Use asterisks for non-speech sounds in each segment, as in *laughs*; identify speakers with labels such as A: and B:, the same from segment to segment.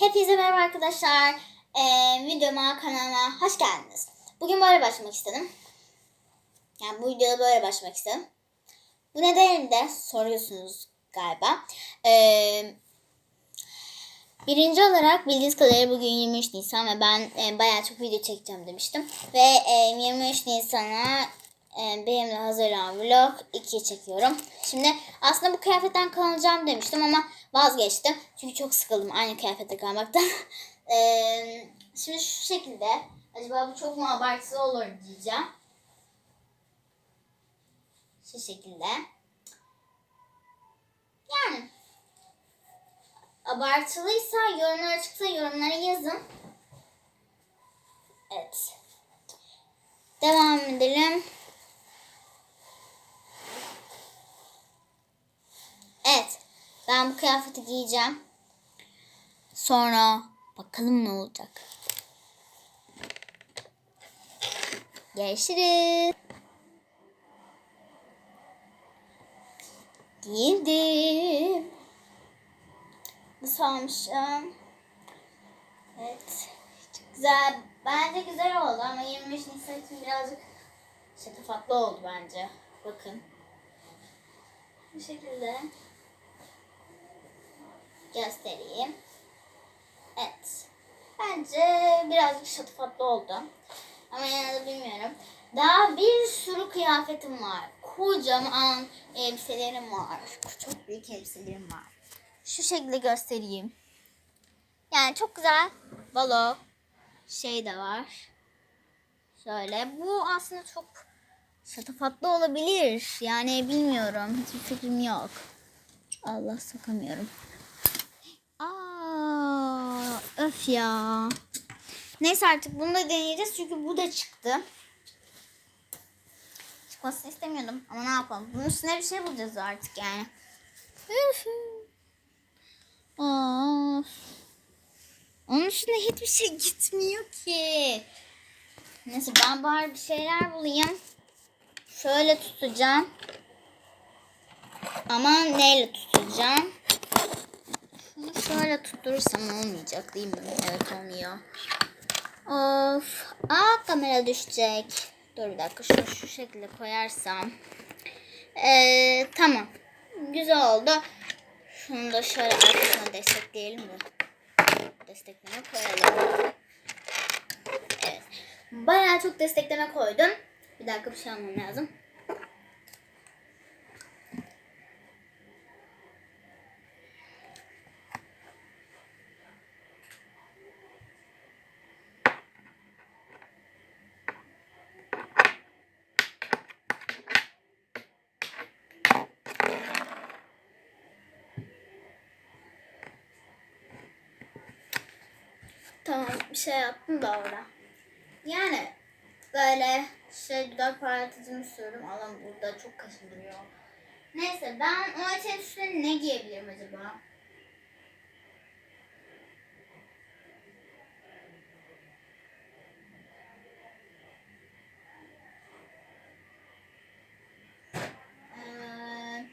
A: Hepinize merhaba arkadaşlar. Ee, videoma, kanalıma hoş geldiniz. Bugün böyle başlamak istedim. Yani bu videoda böyle başlamak istedim. Bu nedenini de soruyorsunuz galiba. Ee, birinci olarak bildiğiniz kadarıyla bugün 23 Nisan ve ben e, bayağı çok video çekeceğim demiştim. Ve e, 23 Nisan'a benimle hazırlanan vlog 2 çekiyorum. Şimdi aslında bu kıyafetten kalacağım demiştim ama vazgeçtim. Çünkü çok sıkıldım aynı kıyafette kalmaktan. *laughs* e, şimdi şu şekilde. Acaba bu çok mu abartılı olur diyeceğim. Şu şekilde. Yani abartılıysa yorumlar açıksa yorumlara yazın. Evet. Devam edelim. Evet. Ben bu kıyafeti giyeceğim. Sonra bakalım ne olacak. Görüşürüz. Giydim. Nasıl olmuşum? Evet. Çok güzel. Bence güzel oldu ama 23 Nisan için birazcık şatafatlı oldu bence. Bakın. Bu şekilde göstereyim. Evet. Bence birazcık şatafatlı oldu. Ama yine de bilmiyorum. Daha bir sürü kıyafetim var. Kocaman elbiselerim var. Çok büyük elbiselerim var. Şu şekilde göstereyim. Yani çok güzel. Balo şey de var. Şöyle. Bu aslında çok şatafatlı olabilir. Yani bilmiyorum. Hiçbir fikrim yok. Allah sokamıyorum. Öf ya. Neyse artık bunu da deneyeceğiz çünkü bu da çıktı. Çıkmasını istemiyordum ama ne yapalım. Bunun üstüne bir şey bulacağız artık yani. Of. Onun üstüne hiçbir şey gitmiyor ki. Neyse ben bari bir şeyler bulayım. Şöyle tutacağım. Ama neyle tutacağım? Şunu şöyle tutturursam olmayacak değil mi? Evet olmuyor. Of. Aa kamera düşecek. Dur bir dakika şunu şu şekilde koyarsam. Ee, tamam. Güzel oldu. Şunu da şöyle arkasına destekleyelim mi? Destekleme koyalım. Evet. Bayağı çok destekleme koydum. Bir dakika bir şey almam lazım. Tamam bir şey yaptım da orada. Yani böyle şey dudak parlatıcımı sürdüm. Alan burada çok kaşındırıyor. Neyse ben o üstüne ne giyebilirim acaba? Ee,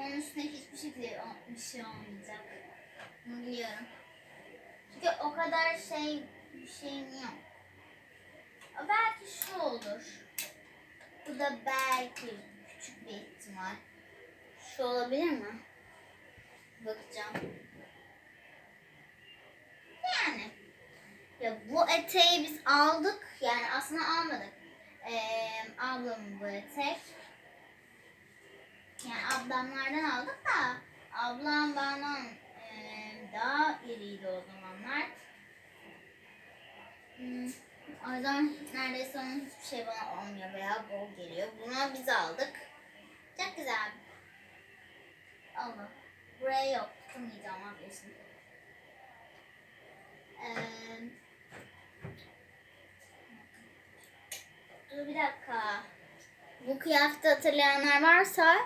A: Onun üstüne hiçbir şekilde bir şey olmayacak. Bunu biliyorum. Çünkü o kadar şey bir şeyim yok. Belki şu olur. Bu da belki küçük bir ihtimal. Şu olabilir mi? Bakacağım. Yani. Ya bu eteği biz aldık. Yani aslında almadık. Ee, ablamın bu etek. Ablamlardan aldık da ablam benden eee, daha iriydi o zamanlar. Hmm, o yüzden neredeyse onun hiçbir şey bana olmuyor veya bol geliyor. Bunu biz aldık. Çok güzel. Allah. Buraya yok. Tutamayacağım vazgeçtim. Eee Dur bir dakika. Bu kıyafeti hatırlayanlar varsa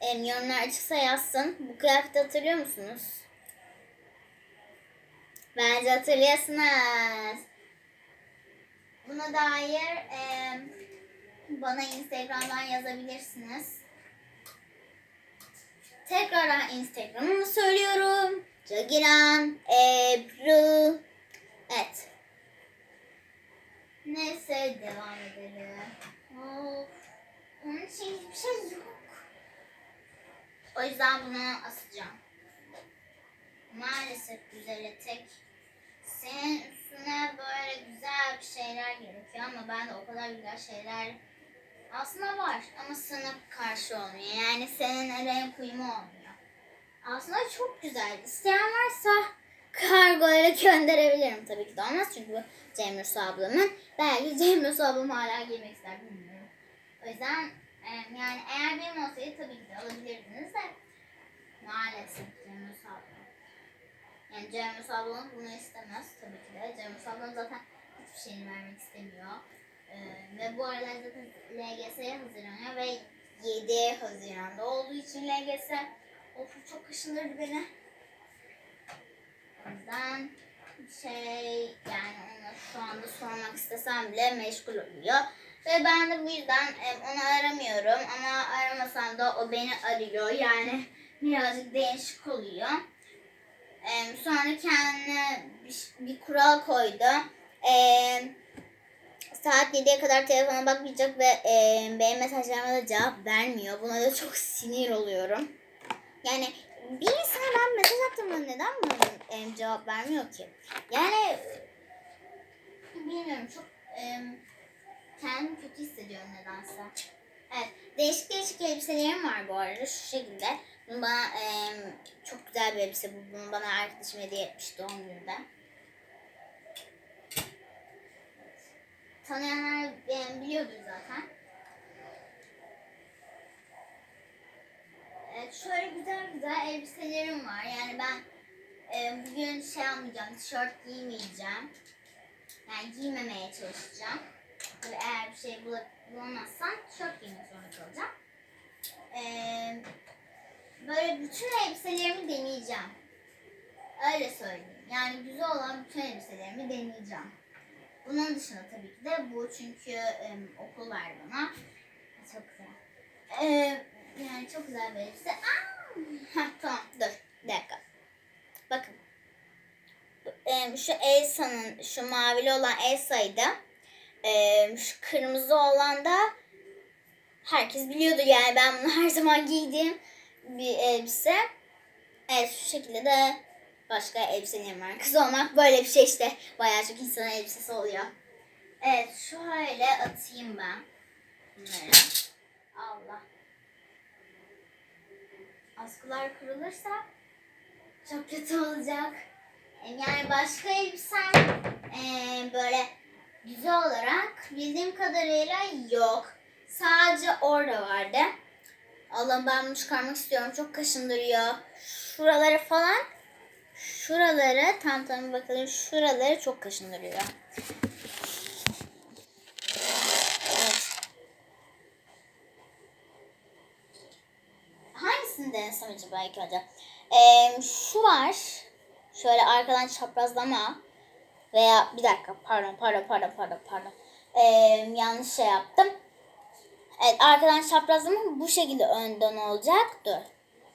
A: em, yorumlar açıksa yazsın. Bu kıyafeti hatırlıyor musunuz? Bence hatırlıyorsunuz. Buna dair em, bana Instagram'dan yazabilirsiniz. Tek tekrardan Instagram'ımı söylüyorum. Cagiran Ebru. Evet. Neyse devam edelim. Of. Onun için hiçbir şey yok. O yüzden bunu asacağım. Maalesef güzel etek. Senin üstüne böyle güzel bir şeyler gerekiyor ama ben de o kadar güzel şeyler aslında var ama sana karşı olmuyor. Yani senin renk uyumu olmuyor. Aslında çok güzel. İsteyen varsa kargo ile gönderebilirim. Tabii ki de olmaz çünkü bu Cemre ablamın. Belki Cemre ablam hala giymek ister bilmiyorum. O yüzden e, yani tabii ki de alabilirdiniz de maalesef Cemre ablam. Yani Cemre ablam bunu istemez tabii ki de. Cemre ablam zaten hiçbir şeyini vermek istemiyor. Ee, ve bu aralar zaten LGS'ye hazırlanıyor ve 7 Haziran'da olduğu için LGS of çok kaşındırdı beni. O yüzden şey yani ona şu anda sormak istesem bile meşgul oluyor. Ve ben de bu yüzden onu aramıyorum ama aramasam da o beni arıyor. Yani birazcık değişik oluyor. Sonra kendine bir, kural koydu. Saat 7'ye kadar telefona bakmayacak ve benim mesajlarıma da cevap vermiyor. Buna da çok sinir oluyorum. Yani bir insana ben mesaj attığımda neden bana cevap vermiyor ki? Yani bilmiyorum çok kötü hissediyorum nedense. Evet değişik değişik elbiselerim var bu arada şu şekilde. Bana e, çok güzel bir elbise bu. Bunu bana arkadaşım hediye etmiş doğum gününde. tanıyanlar e, biliyordur zaten. Evet, şöyle güzel güzel elbiselerim var. Yani ben e, bugün şey almayacağım, tişört giymeyeceğim. Yani giymemeye çalışacağım. Tabii eğer bir şey bula, bulamazsam tişört giymek zorunda kalacağım. E, böyle bütün elbiselerimi deneyeceğim. Öyle söyleyeyim. Yani güzel olan bütün elbiselerimi deneyeceğim. Bunun dışında tabii ki de bu çünkü e, okul verdi bana. Çok güzel. E, yani çok güzel bir elbise. Aa! Tamam dur bir dakika. Bakın. Şu Elsa'nın şu mavili olan Elsa'ydı. E, şu kırmızı olan da herkes biliyordu yani ben bunu her zaman giydiğim bir elbise. Evet şu şekilde de başka elbiselerim var. Kız olmak böyle bir şey işte. Bayağı çok insanın elbisesi oluyor. Evet şöyle atayım ben bunları. Allah. Askılar kırılırsa çok kötü olacak. Yani başka elbisem eee, güzel olarak bildiğim kadarıyla yok. Sadece orada vardı. Allah'ım ben bunu çıkarmak istiyorum. Çok kaşındırıyor. Şuraları falan Şuraları tam tam bakalım. Şuraları çok kaşındırıyor. Hangisini denesem acaba ilk önce? Ee, şu var. Şöyle arkadan çaprazlama. Veya bir dakika pardon pardon pardon pardon pardon. Ee, yanlış şey yaptım. Evet arkadan çaprazlama bu şekilde önden olacak. Dur.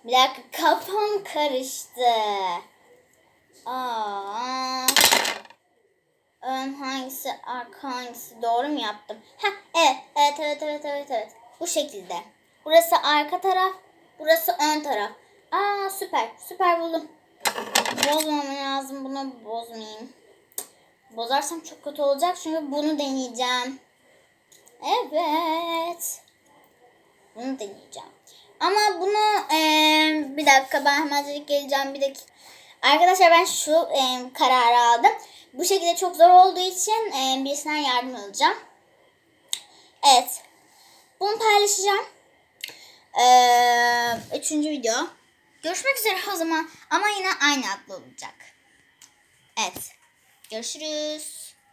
A: Bir dakika *laughs* kafam karıştı. Aa. Ön hangisi, arka hangisi doğru mu yaptım? Ha, evet, evet, evet, evet, evet, evet. Bu şekilde. Burası arka taraf, burası ön taraf. Aa, süper, süper buldum. Bozmamam lazım, bunu bozmayayım. Bozarsam çok kötü olacak çünkü bunu deneyeceğim. Evet. Bunu deneyeceğim. Ama bunu ee, bir dakika ben hemen geleceğim bir dakika. Arkadaşlar ben şu e, kararı aldım. Bu şekilde çok zor olduğu için e, birisinden yardım alacağım. Evet. Bunu paylaşacağım. Ee, üçüncü video. Görüşmek üzere o zaman. Ama yine aynı adlı olacak. Evet. Görüşürüz.